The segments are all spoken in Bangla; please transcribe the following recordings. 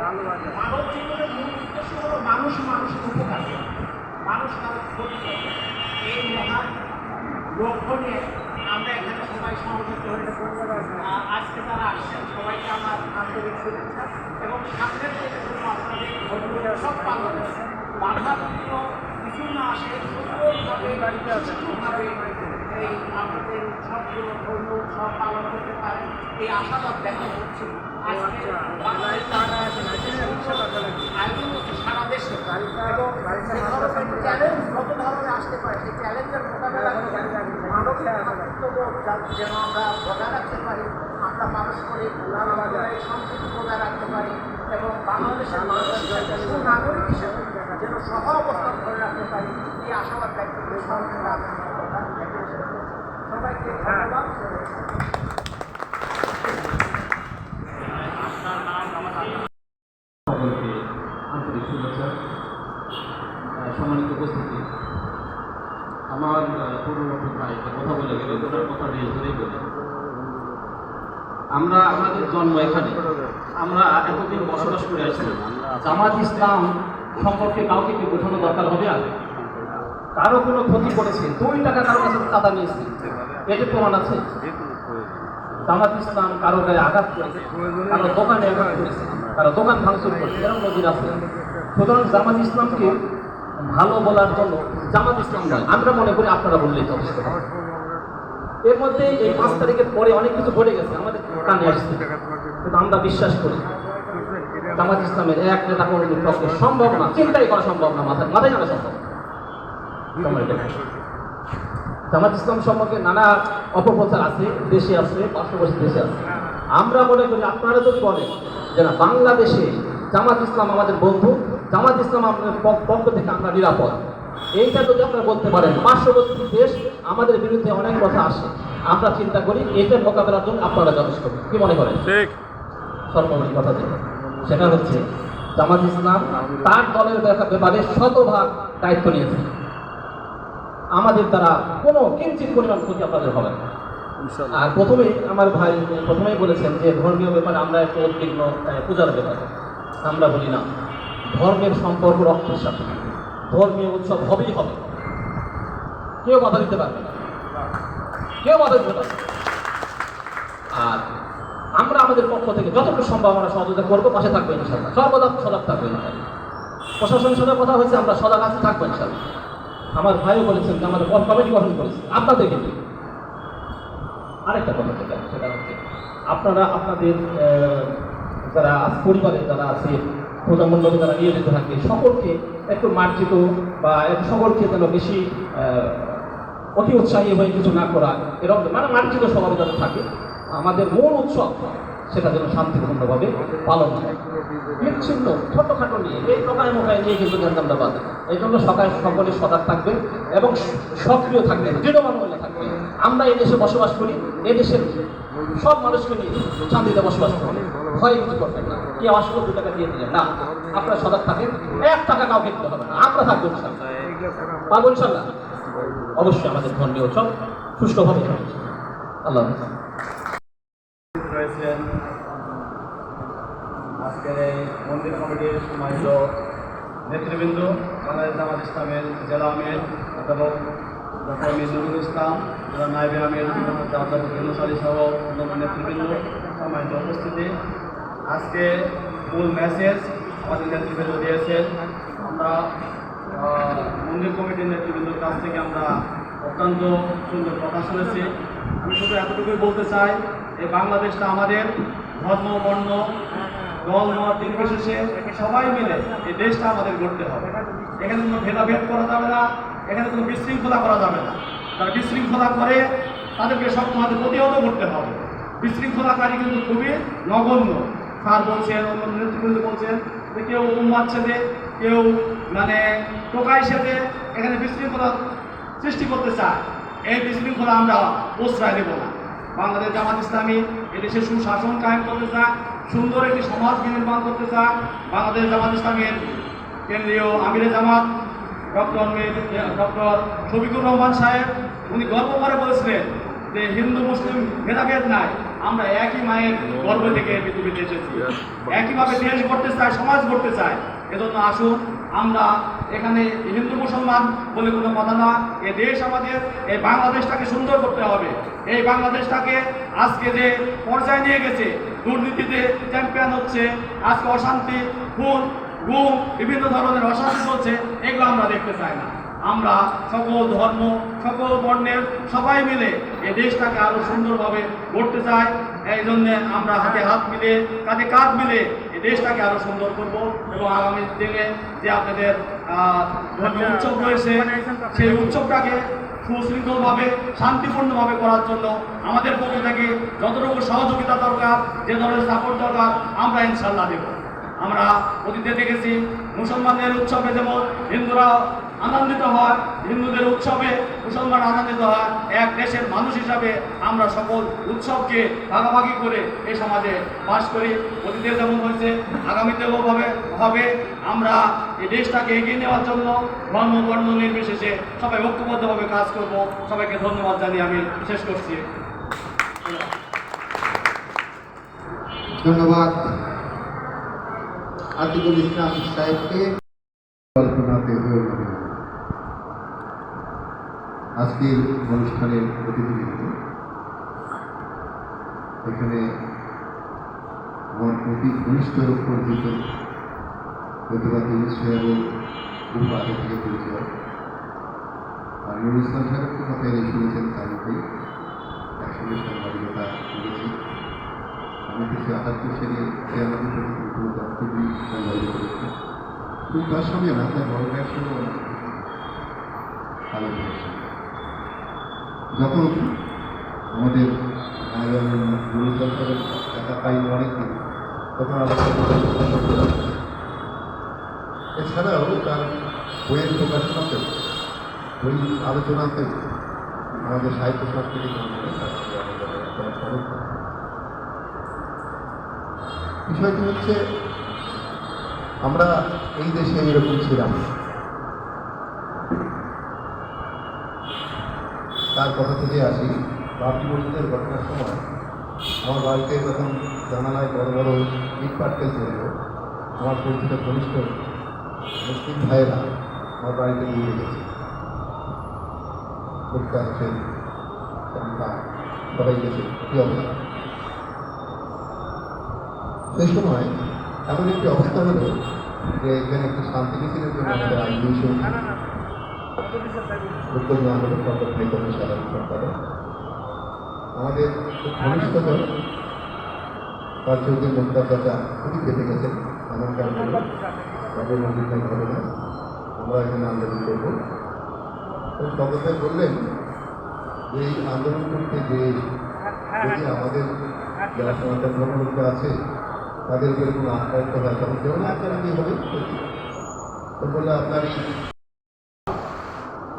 মানব জীবনের মূল উদ্দেশ্য হলো মানুষ মানুষ কারও এই মহান লক্ষ্য নিয়ে আমরা এখানে সবাই সমবেত হয়েছে আজকে তারা আসছেন সবাইকে আমার আন্তরিক শুভেচ্ছা এবং সামনের আপনাদের সব পালন বাধা কিছু না আসে সুন্দরভাবে সুষ্ঠুভাবে এই আপনাদের উৎসবগুলো ধর্মীয় উৎসব পালন করতে পারেন এই আশাবাদ দেখা হচ্ছে। আয়োজন হচ্ছে সারা দেশে। এবং চ্যালেঞ্জ কত ধরনের আসতে পারে? সেই চ্যালেঞ্জের মোকাবেলা করে মানবিক কর্তব্য যেন আমরা বজায় রাখতে পারি আমরা পারস্পরিক সম্প্রীতি বজায় রাখতে পারি এবং বাংলাদেশের মানুষের সাথে সুনাগরিক হিসেবে যেন সহ অবস্থান ধরে রাখতে পারি এই আশাবাদ ব্যক্ত করে। সকলকে আমরা আমাদের জন্ম এখানে। আমরা এতদিন বসবাস করে আসছি জামাত ইসলাম সম্পর্কে কাউকে কি বোঝানো দরকার হবে আর কারও কোনো ক্ষতি করেছে? দুই টাকা কারও কাছে চাঁদা নিয়েছে। এটি প্রমাণ আছে? জামাত ইসলাম কারও গায়ে আঘাত করেছে, কারও দোকানে আঘাত করেছে, কারও দোকান ভাঙচুর করেছে, এরকম নজির আছে। সুতরাং জামাত ইসলামকে ভালো বলার জন্য জামাত ইসলাম নয়, আমরা মনে করি আপনারা বললেই যথেষ্ট এর মধ্যে এই পাঁচ তারিখের পরে অনেক কিছু ঘটে গেছে, আমাদের কানে আসছে। কিন্তু আমরা বিশ্বাস করি, জামাত ইসলামের এক নেতা কর্মীর পক্ষে সম্ভব না, চিন্তাই করা সম্ভব না, মাথায় মাথায় জানা সম্ভব। জামাত ইসলাম সম্পর্কে নানা অপপ্রচার আছে দেশে আছে পার্শ্ববর্তী দেশে আছে। আমরা মনে করি আপনারা যদি বলেন যে না বাংলাদেশে জামাত ইসলাম আমাদের বন্ধু জামাত ইসলাম আমাদের পক্ষ থেকে আমরা নিরাপদ। এইটা যদি আপনারা বলতে পারেন পার্শ্ববর্তী দেশ আমাদের বিরুদ্ধে অনেক কথা আসে আমরা চিন্তা করি এটার মোকাবেলার জন্য আপনারা যথেষ্ট। কি মনে করেন? ঠিক। কথা যেটা। সেটা হচ্ছে জামাত ইসলাম তার দলের ব্যাপা- ব্যাপারে শতভাগ দায়িত্ব নিয়েছে। আমাদের দ্বারা কোনো কিঞ্চিত পরিমাণ ক্ষতি আপনাদের হবে না। আর প্রথমে আমার ভাই প্রথমেই বলেছেন যে ধর্মীয় ব্যাপারে আমরা একটু উদ্বিগ্ন পূজার ব্যাপারে। আমরা বলি না। ধর্মের সম্পর্ক রক্তের সাথে। ধর্মীয় উৎসব হবেই হবে। কেউ বাধা দিতে পারবে না। কেউ বাধা দিতে পারবে আর আমরা আমাদের পক্ষ থেকে যতটুকু সম্ভব আমরা সহযোগিতা করব পাশে থাকব ইনশাল্লাহ সর্বদা সজাগ থাকব ইনশাল্লাহ প্রশাসনের সাথে কথা হয়েছে আমরা সজাগ আছি থাকব ইনশাল্লাহ আমার ভাইও বলেছেন যে আমাদের পথ কমিটি গঠন করেছে। আপনাদের কিন্তু আরেকটা কথা যেটা সেটা হচ্ছে আপনারা আপনাদের যারা পরিবারের যারা আছে প্রজামণ্ডলে যারা নিয়োজিত থাকে সকলকে একটু মার্জিত বা একটু সকলকে যেন বেশি অতি উৎসাহী হয়ে কিছু না করা এরকম মানে মার্জিত স্বভাবে যাতে থাকে, আমাদের মূল উৎসব সেটা যেন শান্তিপূর্ণভাবে পালন হয়। বিচ্ছিন্ন ছোটখাটো নিয়ে, এই টোকায় মোকায় নিয়ে কিন্তু গ্যান্দামটা বাদ এই জন্য সকাল সকলে সজাগ থাকবে এবং সক্রিয় থাকবে দৃঢ়মান হয়ে থাকবেন। আমরা এই দেশে বসবাস করি, এই দেশের সব মানুষকে নিয়ে শান্তিতে বসবাস করি। ভয় কিছু করবেন না। কেউ আসলে দু টাকা দিয়ে দিলেন? না, আপনারা সজাগ থাকেন এক টাকা কাউকে দিতে হবে না। আমরা থাকব ইনশাল্লাহ পারব অবশ্যই আমাদের ধর্মীয় উৎসব সুষ্ঠুভাবে আল্লাহ রয়েছেন মন্দির কমিটির সম্মানিত নেতৃবৃন্দ বাংলাদেশ জামাত ইসলামের জেলা আমির অধ্যাপক ডক্টর মিজুরুল ইসলাম, জেলা নাইবে আমির অধ্যাপক আলী সহ অন্যান্য নেতৃবৃন্দ সম্মানিত উপস্থিতি। আজকে মূল মেসেজ আমাদের নেতৃবৃন্দ দিয়েছেন। আমরা মন্দির কমিটির নেতৃবৃন্দর কাছ থেকে আমরা অত্যন্ত সুন্দর কথা শুনেছি। আমি শুধু এতটুকুই বলতে চাই, এই বাংলাদেশটা আমাদের ধর্ম, বর্ণ দল মত নির্বিশেষে সবাই মিলে এই দেশটা আমাদের গড়তে হবে। এখানে কোনো ভেদাভেদ করা যাবে না, এখানে কোনো বিশৃঙ্খলা করা যাবে না। যারা বিশৃঙ্খলা করে তাদেরকে সবসময় প্রতিহত করতে হবে। বিশৃঙ্খলাকারী কিন্তু খুবই নগণ্য। স্যার বলছেন অন্য নেতৃবৃন্দ বলছেন, যে কেউ উন্মাদ সেজে কেউ মানে টোকাই সেজে এখানে বিশৃঙ্খলা সৃষ্টি করতে চায়, এই বিশৃঙ্খলা আমরা প্রশ্রয় দেব না। বাংলাদেশ জামাত ইসলামী এদেশে সুশাসন কায়েম করতে চায় সুন্দর একটি সমাজ নির্মাণ করতে চায় বাংলাদেশ জামাত ইসলামের কেন্দ্রীয় আমিরে জামাত, ডক্টর ডক্টর শফিকুর রহমান সাহেব। উনি গর্ব করে বলেছিলেন যে হিন্দু, মুসলিম ভেদাভেদ নাই, আমরা একই মায়ের গর্ভ থেকে পৃথিবীতে এসেছি। একইভাবে দেশ গড়তে চাই সমাজ গড়তে চাই এজন্য আসুন, আমরা এখানে হিন্দু, মুসলমান বলে কোনো কথা না। এ দেশ আমাদের এই বাংলাদেশটাকে সুন্দর করতে হবে। এই বাংলাদেশটাকে আজকে যে পর্যায়ে নিয়ে গেছে দুর্নীতিতে চ্যাম্পিয়ন হচ্ছে। আজকে অশান্তি, খুন, গুম, বিভিন্ন ধরনের অশান্তি চলছে, এগুলো আমরা দেখতে চাই না। আমরা সকল ধর্ম, সকল বর্ণের সবাই মিলে এই দেশটাকে আরও সুন্দরভাবে গড়তে চাই। এই জন্য আমরা হাতে হাত মিলে কাঁধে কাঁধ মিলে এই দেশটাকে আরও সুন্দর করব এবং আগামী দিনে যে আপনাদের ধর্মীয় উৎসব রয়েছে, সেই উৎসবটাকে সুশৃঙ্খলভাবে, শান্তিপূর্ণভাবে করার জন্য আমাদের পক্ষ থেকে যতটুকু সহযোগিতা দরকার, যে ধরনের সাপোর্ট দরকার, আমরা ইনশাল্লাহ দেব। আমরা অতীতে দেখেছি, মুসলমানদের উৎসবে যেমন হিন্দুরা আনন্দিত হয়, হিন্দুদের উৎসবে, মুসলমান আনন্দিত হয়। এক দেশের মানুষ হিসাবে আমরা সকল উৎসবকে ভাগাভাগি করে এই সমাজে বাস করি। অতীতে যেমন হয়েছে আগামীতেও হবে হবে। আমরা এই দেশটাকে এগিয়ে নেওয়ার জন্য ধর্ম, বর্ণ নির্বিশেষে সবাই ঐক্যবদ্ধভাবে কাজ করব। সবাইকে ধন্যবাদ জানিয়ে আমি শেষ করছি। ধন্যবাদ। আতিকুল ইসলাম সাহেবকে কল্পনাতে হয়ে যাবে আজকের অনুষ্ঠানের প্রতিনিধিত্ব এখানে আমার অতি ঘনিষ্ঠ পরিচিত প্রতিবাদী সাহেব বহু আগে থেকে পরিচয়। আর নুরুল ইসলাম সাহেব তো কথা এনে শুনেছেন তাদেরকে একসঙ্গে সাংবাদিকতা করেছি। উনিশশো আটাত্তর সালে সে আমাদের প্রতি কোনো দপ্তরই সংগ্রহ করেছে। কিন্তু তার সঙ্গে না তার বড় আলাদা হয়েছে যখন আমাদের গুরুজন টাকা পাইনি অনেকদিন তখন এছাড়াও তার বইয়ের প্রকাশনাতেও বই আলোচনাতেও আমাদের সাহিত্য থাকে। বিষয়টি হচ্ছে, আমরা এই দেশে এরকম ছিলাম তার কথা থেকে আসি বাবরি মসজিদের ঘটনার সময় আমার বাড়িতে যখন জানালায় বড় বড় ইট পাটকেল চলল আমার পরিচিত ঘনিষ্ঠ মুসলিম ভাইয়েরা আমার বাড়িতে নিয়ে গেছে মুক্তা হোসেন সবাই গেছে কী অবস্থা সেই সময় এমন একটি অবস্থা হলো যে এখানে একটি শান্তি মিছিলের জন্য আমাদের আইন উত্তর আন্দোলন ডক্টর ফাইজলের সাধারণ সম্পাদক আমাদের খুব ঘনিষ্ঠজন তার চৌধুরী মুক্তার চাচা খুবই কেটে গেছেন এমন কারণে তাদের বাবুর মন্দিরের ঘটনা আমরা এখানে আন্দোলন করব। সর্বদাই বললেন যে এই আন্দোলন করতে যে যদি আমাদের যারা সনাতন ধর্মলোক আছে তাদের উপরে কোনো আক্রান্ত হয়, তখন কেউ না কি হবে? তো বললে আপনার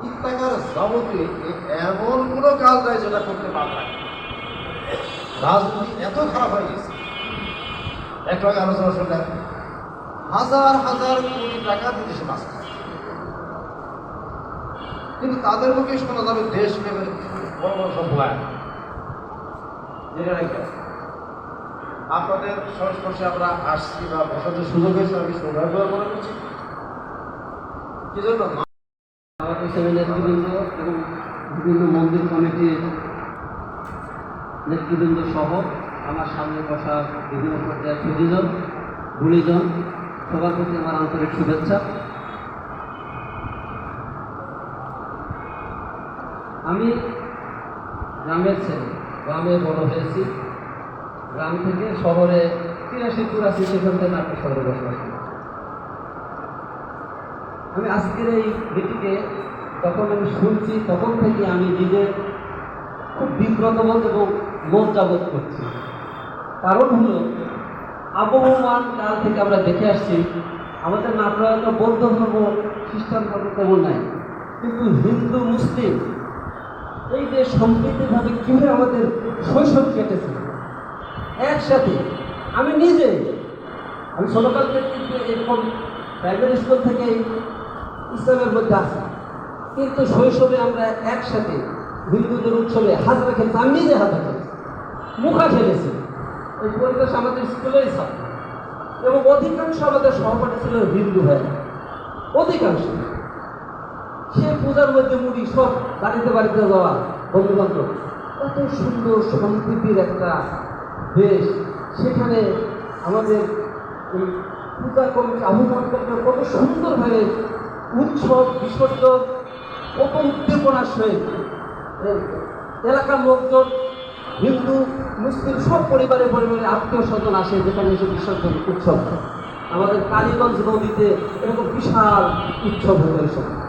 ইত্যাকার জগতে এমন কোনো কাজ নাই যেটা করতে পারবে রাজনীতি এত খারাপ হয়ে গেছে। একটু আলোচনা শুনলাম হাজার হাজার কোটি টাকা বিদেশে বাস কিন্তু তাদের মুখে শোনা যাবে দেশ প্রেমের বড় বড় সব ভয় আপনাদের সংস্পর্শে আমরা আসছি বা বসার সুযোগ হয়েছে, আমি সৌভাগ্য মনে করছি। কি জন্য? হিসেবে নেতৃবৃন্দ এবং বিভিন্ন মন্দির কমিটির নেতৃবৃন্দ সহ আমার সামনে বসা বিভিন্ন পর্যায়ের সুদীজন গুণীজন, সবার প্রতি আমার আন্তরিক শুভেচ্ছা। আমি গ্রামের ছেলে, গ্রামে বড় হয়েছি। গ্রাম থেকে শহরে তিরাশি চুরাশি সেখান থেকে নাটক শহরে বসবাস আমি আজকের এই মিটিংয়ে যখন আমি শুনছি, তখন থেকে আমি নিজে খুব বিব্রত বোধ এবং লজ্জা বোধ করছি। কারণ হলো, আবহমান কাল থেকে আমরা দেখে আসছি, আমাদের নাটক বৌদ্ধ ধর্ম, খ্রিস্টান ধর্ম তেমন নাই। কিন্তু হিন্দু, মুসলিম, এই যে সম্প্রীতিভাবে কীভাবে আমাদের শৈশব কেটেছে, একসাথে আমি নিজে, আমি ছোটকাল থেকে এরকম প্রাইমারি স্কুল থেকে ইসলামের মধ্যে আছি। কিন্তু শৈশবে আমরা একসাথে হিন্দুদের উৎসবে হাজরা খেলছি আমি নিজে হাজরা খেলছি মুখা খেলেছে এই পরিবেশ আমাদের স্কুলেই ছাত্র। এবং অধিকাংশ আমাদের সহপাঠী ছিল হিন্দু ভাই অধিকাংশ। সে পূজার মধ্যে মুড়ি সব বাড়িতে বাড়িতে যাওয়া বন্ধু বান্ধব কত সুন্দর সম্প্রীতির একটা দেশ। সেখানে আমাদের এই পূজা কমিটি, আহ্বান কমিটি কত সুন্দরভাবে উৎসব, বিসর্জন উদ্দীপনার সহিত এলাকার লোকজন, হিন্দু, মুসলিম, সব পরিবারে পরিবারে আত্মীয় স্বজন আসে, যেখানে এসে বিসর্জন উৎসব আমাদের কালীগঞ্জ নদীতে এরকম বিশাল উৎসব সময়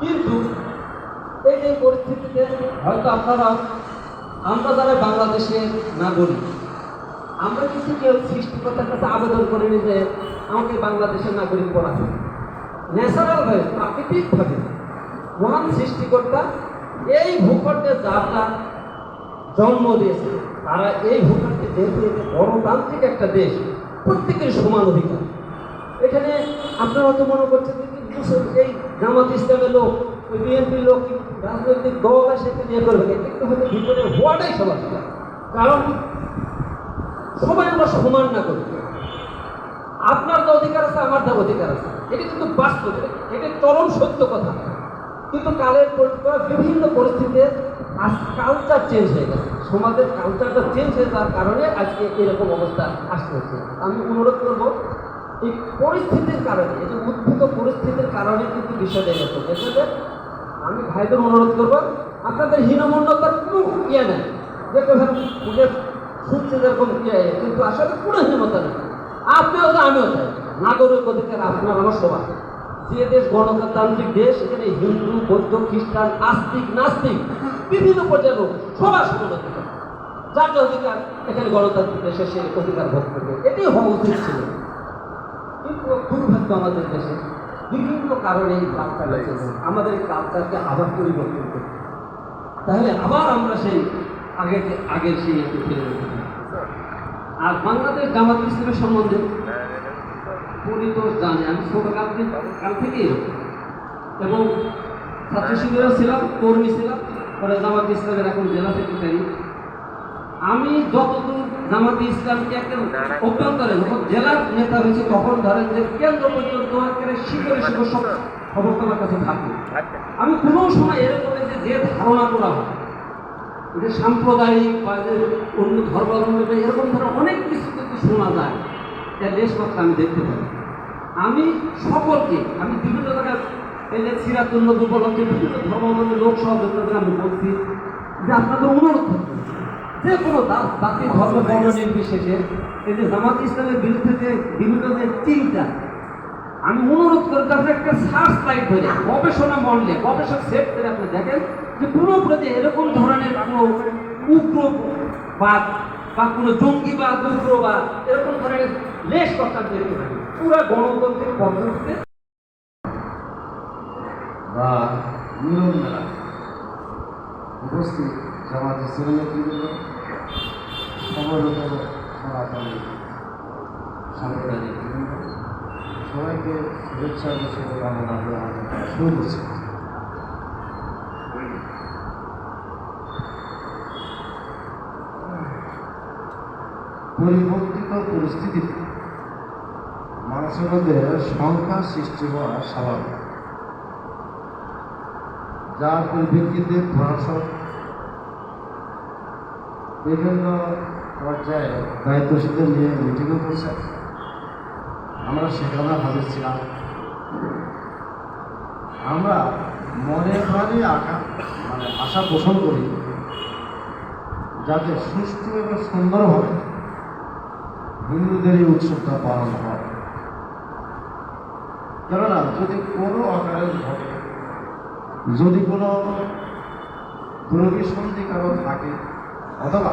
কিন্তু এই যে পরিস্থিতিতে হয়তো আপনারা, আমরা যারা বাংলাদেশের নাগরিক, আমরা কিছু কেউ সৃষ্টিকর্তার কাছে আবেদন করিনি যে আমাকে বাংলাদেশের নাগরিক করা হোক। ন্যাচারাল ভাবে প্রাকৃতিকভাবে মহান সৃষ্টিকর্তা এই ভূখণ্ডে যারা জন্ম দিয়েছে, তারা এই ভূখণ্ডে যেহেতু এটা গণতান্ত্রিক একটা দেশ, প্রত্যেকের সমান অধিকার। এখানে আপনারা হয়তো মনে করছেন এই জামাত ইসলামের লোক, ওই বিএনপির লোক রাজনৈতিক দল আসে এখানে ইয়ে করবে? কিন্তু হয়তো ভিতরে হওয়াটাই সমস্যা কারণ সবাই আমরা সমান না করি। আপনার যা অধিকার আছে, আমার যা অধিকার আছে। এটা কিন্তু বাস্তব, এটা চরম সত্য কথা। কিন্তু কালের বিভিন্ন পরিস্থিতিতে আজ কালচার চেঞ্জ হয়ে গেছে। সমাজের কালচারটা চেঞ্জ হয়ে যাওয়ার কারণে আজকে এরকম অবস্থা আসতে হচ্ছে আমি অনুরোধ করব, এই পরিস্থিতির কারণে, এই যে উদ্ভূত পরিস্থিতির কারণে কিন্তু বিষয়টা এরকম। এটাতে আমি ভাইদের অনুরোধ করব, আপনাদের হীনমন্যতার কোনো ইয়ে নেই। যে শুনছে যেরকম ইয়ে কিন্তু আসলে কোনো হীনমতা নেই। আপনিও তো আমিও তাই। নাগরিক অধিকার আপনার আমার সবার। যে দেশ গণতান্ত্রিক দেশ, এখানে হিন্দু, বৌদ্ধ, খ্রিস্টান, আস্তিক, নাস্তিক, বিভিন্ন পর্যায়ের লোক, সবার সমান অধিকার। যার যা অধিকার, এখানে গণতান্ত্রিক দেশে সে অধিকার ভোগ করবে। এটাই হওয়া উচিত ছিল। কিন্তু দুর্ভাগ্য আমাদের দেশে বিভিন্ন কারণে এই কালচার রয়েছে আমাদের কালচারকে আবার পরিবর্তন করতে তাহলে আবার আমরা সেই আগের আগের সেই ফিরে। আর বাংলাদেশ জামাত ইসলামের সম্বন্ধে পরিতোষ জানে আমি ছোটকাল থেকে কাল থেকেই এবং ছাত্র শিবিরও ছিলাম কর্মী ছিলাম পরে জামাত ইসলামের এখন জেলা সেক্রেটারি। আমি যতদূর জামাতে ইসলামকে একটা অভ্যন্তরে যখন জেলার নেতা হয়েছে তখন ধরেন যে কেন্দ্র পর্যন্ত একেবারে শিখরে শিখর সব খবর তোমার কাছে থাকে আমি কোনো সময় এরকম যে ধারণা করা হয় যে সাম্প্রদায়িক বা যে অন্য ধর্মাবলম্বী এরকম ধরনের অনেক কিছু কিন্তু শোনা যায়। এর লেশমাত্র আমি দেখতে পাই। আমি সকলকে, আমি বিভিন্ন জায়গায় এই যে সিরাতুল্ল উপলক্ষে বিভিন্ন ধর্মাবলম্বী লোক সহ আমি বলছি, যে আপনাদের অনুরোধ করতে যে কোনো জাতি, ধর্ম, বর্ণ নির্বিশেষে এই যে জামাত ইসলামের বিরুদ্ধে যে বিভিন্ন যে চিন্তা, আমি অনুরোধ করি আপনি একটা সার্চ লাইট ধরে, গবেষণা মনলে গবেষক সেট করে আপনি দেখেন যে কোনো প্রতি এরকম ধরনের কোনো উগ্রবাদ বা কোনো জঙ্গিবাদ, উগ্রবাদ, এরকম ধরনের লেশ কথা দেখতে পারি পুরো গণতন্ত্রের পদ্ধতিতে বা মিলন মেলা উপস্থিত জামাত ইসলামের সাংগঠনিক সবাইকে শুভেচ্ছা ও শুভকামনা করে শুরু করছি। পরিবর্তিত পরিস্থিতিতে মানুষের মধ্যে সংখ্যা সৃষ্টি হওয়া স্বাভাবিক। যার পরিপ্রেক্ষিতে প্রশাসন বিভিন্ন পর্যায়ে দায়িত্বশীলদের নিয়ে মিটিংও করছে। আমরা সেখানে হাজির ছিলাম। আমরা মনে প্রাণে আঁকা মানে আশা পোষণ করি যাতে সুষ্ঠু এবং সুন্দরভাবে হিন্দুদের এই উৎসবটা পালন হয়। কেননা যদি কোনো আকারে ঘটে, যদি কোনো প্রবিসন্ধি কারও থাকে, অথবা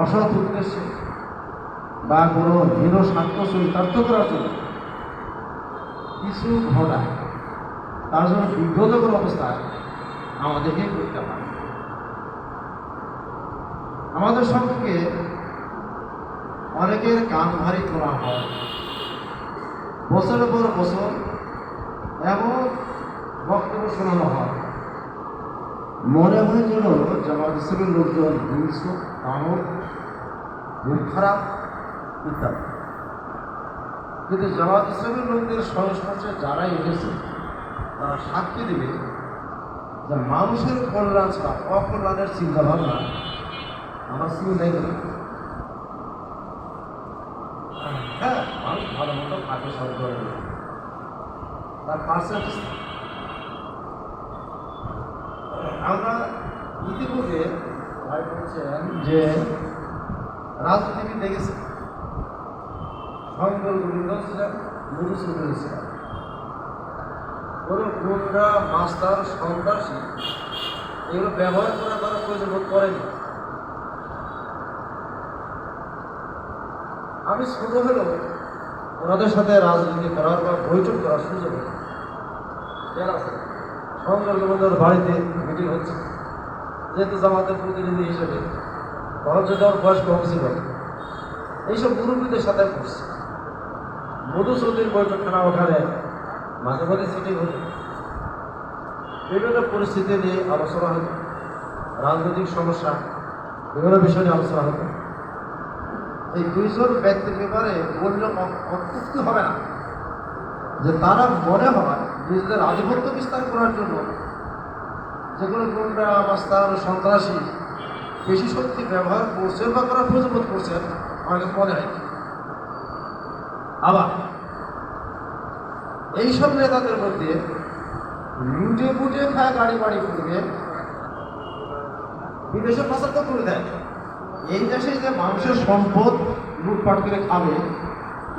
অসৎ উদ্দেশ্যে বা কোনো হীন স্বার্থ চরিতার্থ করার জন্য কিছু ঘটায়, তার জন্য বিব্রতকর অবস্থা আমাদেরকে করতে হয় আমাদের সম্পর্কে অনেকের কান ভারী করা হয়। বছরের পর বছর এমন বক্তব্য শোনানো হয়। মনে হয় যেন জামাত ইসলামের লোকজন হিংস্র কামড় মুখ খারাপ ইত্যাদি। কিন্তু জামাত ইসলামের লোকদের সংস্পর্শে যারাই এসেছে, তারা সাক্ষী দেবে যে মানুষের কল্যাণ ছাড়া অকল্যাণের চিন্তা ভাবনা আমার চিন্তাই করি না। হ্যাঁ মানুষ ভালো মতো থাকে সব ধরনের তার পার্সেন্টেজ আমরা ইতিপূর্বে ভাই বলছেন যে রাজনীতিবিদ দেখেছে। শঙ্কর গোবিন্দ ছিলেন ছিলেন কোনো গুন্ডা মাস্টার সন্ত্রাসী এগুলো ব্যবহার করা তারা প্রয়োজন বোধ করেনি। আমি ছোট হলেও ওনাদের সাথে রাজনীতি করার বা বৈঠক করার সুযোগ শঙ্কর বাড়িতে মিটিং হচ্ছে। যেহেতু জামাতের প্রতিনিধি হিসেবে যদি আমার বয়স কম ছিল এইসব মুরব্বীদের সাথে করছে মধুসূদন বৈঠকখানা ওখানে মাঝে মাঝে সিটি হতো। বিভিন্ন পরিস্থিতি নিয়ে আলোচনা হতো। রাজনৈতিক সমস্যা, বিভিন্ন বিষয় নিয়ে আলোচনা হতো। এই দুইজন ব্যক্তির ব্যাপারে বললে অত্যুক্তি হবে না। যে তারা মনে হয় নিজেদের আধিপত্য বিস্তার করার জন্য যেগুলো গুন্ডা মাস্তার সন্ত্রাসী বেশি শক্তি ব্যবহার করছেন বা করার প্রয়োজন বোধ করছেন আমার কাছে মনে হয় আবার এইসব নেতাদের মধ্যে লুটে পুটে খায় গাড়ি বাড়ি করবে, বিদেশে পাচার তো করে দেয়। এই দেশে যে মানুষের সম্পদ লুটপাট করে খাবে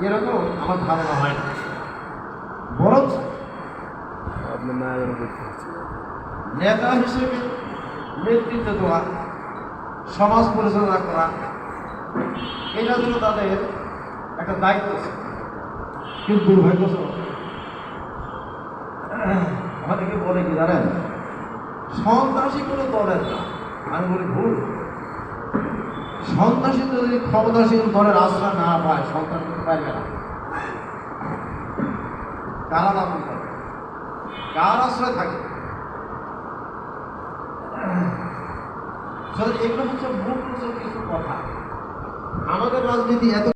এরকম আমার ধারণা হয় না। বরং নেতা হিসেবে নেতৃত্ব দেওয়া সমাজ পরিচালনা করা এটা হলো তাদের একটা দায়িত্ব ছিল। কিন্তু দুর্ভাগ্যজনক আমাদেরকে বলে কি জানেন? সন্ত্রাসী কোনো দলের না। আমি বলি ভুল। সন্ত্রাসী যদি ক্ষমতাসীন দলের আশ্রয় না পায়, সন্ত্রাস করতে পারবে না। কারা দাবি করে কার আশ্রয় থাকে? এগুলো হচ্ছে মূল কিছু কথা। আমাদের রাজনীতি এত